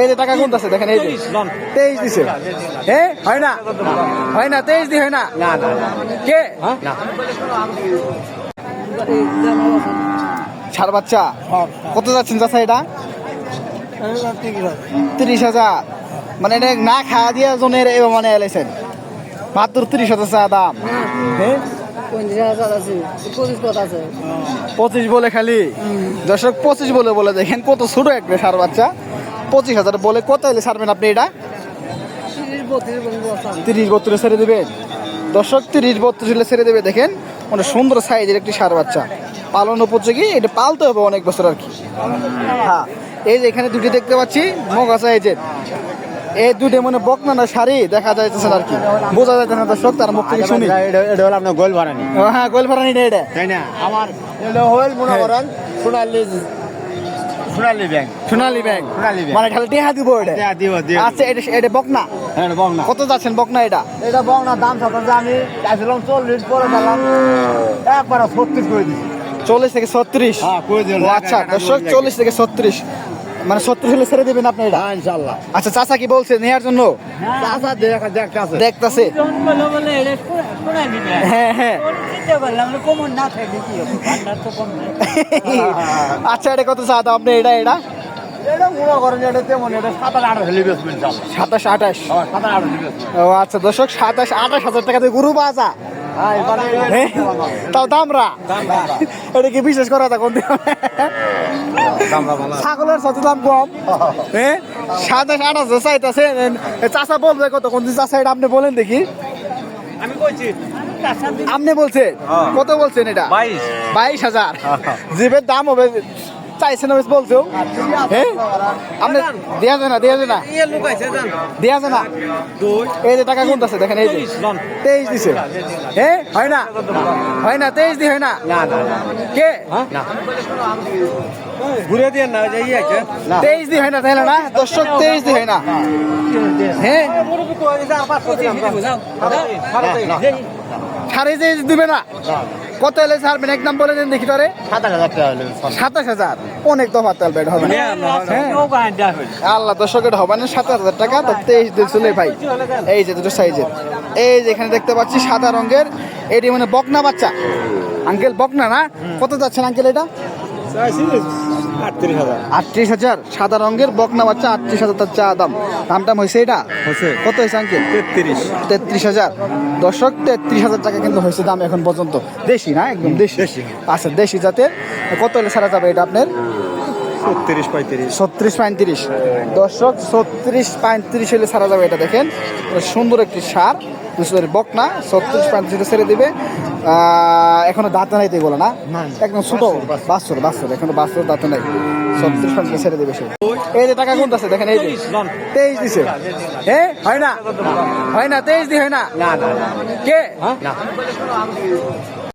এই যে টাকা গুনতেছে দেখেন এই তেইশ দিছে। হ্যাঁ হয় না? হয় না তেইশ দি হয় না? কে? ছাড় বাচ্চা। কত যাচ্ছেন চাষা এটা? তিরিশ হাজার। মানে এটা না খাওয়া দিয়া জনের এবার মানে এলাইছেন। মাত্র তিরিশ হাজার চা দাম। হ্যাঁ পঁচিশ বলে খালি। দর্শক পঁচিশ বলে বলে দেখেন কত ছোট একটা সার বাচ্চা। পঁচিশ হাজার বলে কত হলে ছাড়বেন আপনি এটা? তিরিশ বত্রিশ ছেড়ে দেবেন। দর্শক তিরিশ বত্রিশ হলে ছেড়ে দেবে দেখেন। অনেক সুন্দর সাইজের একটি সার বাচ্চা। পালন উপযোগী এটা পালতে হবে অনেক বছর আর কি। হ্যাঁ এই যে এখানে দুটি দেখতে পাচ্ছি মগা সাইজের। এই দুটি মনে বকনা না শাড়ি দেখা যাইতেছে আর কি। বোঝা যাইতেছে না দর্শক তার মুখ থেকে শুনি। এটা এটা হলো আপনার গোল ভাড়ানি হ্যাঁ গোল ফারানি এটা। তাই না? আমার এটা হল মনে করেন Sonali Sonali Bank. Sonali Bank. Sonali Bank. মানে খালি টেহা দিব এটা? দেয়া দিব দিব। আচ্ছা এটা এটা বকনা? হ্যাঁ কত যাচ্ছেন বকনা এটা? এটা বল দাম সাথে আমি চাইছিলাম চল্লিশ পরে দিলাম একবার ছত্রিশ করে দিচ্ছি চল্লিশ থেকে ছত্রিশ? হ্যাঁ আচ্ছা দর্শক চল্লিশ থেকে ছত্রিশ। মানে ছত্রিশ হলে ছেড়ে দেবেন আপনি এটা? হ্যাঁ ইনশাল্লাহ আচ্ছা চাচা কি বলছে নেওয়ার জন্য? চাষা দেখা দেখতে দেখতাছে। হ্যাঁ হ্যাঁ। আচ্ছা এটা কত চা দাম আপনি? এটা এটা? এটা করেন এটা তেমন এটা সাতাশ আঠাশ হ্যাঁ ও আচ্ছা দর্শক সাতাশ আঠাশ হাজার টাকা দিয়ে গরু বাজা। হ্যাঁ এবারে হ্যাঁ? তাও দামরা? এটা কি বিশেষ করা তা কোন ছাগলের সাথে দাম কম। হ্যাঁ সাতাশ আঠাশ হাজার চাইতেছে চাষা বলবে কত কোন দিন চাষা এটা আপনি বলেন দেখি। আমি বলছি আপনি বলছেন হ্যাঁ। কত বলছেন এটা? বাইশ। বাইশ হাজার। জিবের দাম হবে চাইছেন বেশ বলছো? হ্যাঁ আপনি দেওয়া যায় না দেওয়া যায় না। দেওয়া যায় না। এই যে টাকা গুনতেছে দেখেন এই যে। তেইশ দিছে। হ্যাঁ হয় না? হয় না তেইশ দি হয় না? না না না। কে? ঘুরে দিয়ে না না। তেইশ দি হয় না তাহলে না? দর্শক তেইশ দি হয় না। হ্যাঁ সাড়ে যে দিবে না? কত এলে ছাড়বেন একদম বলে দেন দেখি তারে। সাতাশ হাজার। অনেক দফা তেল বেড হবে হ্যাঁ। আল্লাহ দর্শকের হবে না, সাতাশ হাজার টাকা। তো তেইশ দিন চলে ভাই। এই যে দুটো সাইজের। এই যে এখানে দেখতে পাচ্ছি সাদা রঙের। এটি মানে বকনা বাচ্চা। আঙ্কেল বকনা না? কত যাচ্ছেন আঙ্কেল এটা? আটত্রিশ হাজার। সাদা রঙের বকনা বাচ্চা আটত্রিশ হাজার তার চা দাম। হয়েছে এটা? হয়েছে। কত হয়েছে আঙ্কেল? তেত্রিশ। তেত্রিশ হাজার। দর্শক তেত্রিশ হাজার টাকা কিন্তু হয়েছে দাম এখন পর্যন্ত। দেশি না একদম? দেশি দেশি। আচ্ছা দেশি যাতে কত হলে সারা যাবে এটা আপনার? ছত্রিশ পঁয়ত্রিশ। ছত্রিশ পঁয়ত্রিশ। দর্শক ছত্রিশ পঁয়ত্রিশ হলে সারা যাবে এটা দেখেন। সুন্দর একটি সার দুশোর বকনা ছত্রিশ পঁয়ত্রিশ ছেড়ে দিবে। আহ, এখনও দাঁতে নাই তো এগুলো না? না। একদম ছোট। বাস্তর বাস্তর এখনও বাস্তর দাঁতে নাই। ছত্রিশ পঁয়ত্রিশ ছেড়ে দিবে সে। এই যে টাকা গুনতেছে দেখেন এই যে। তেইশ দিছে। হ্যাঁ হয় না? হয় না তেইশ দি হয় না? না না না। কে? না।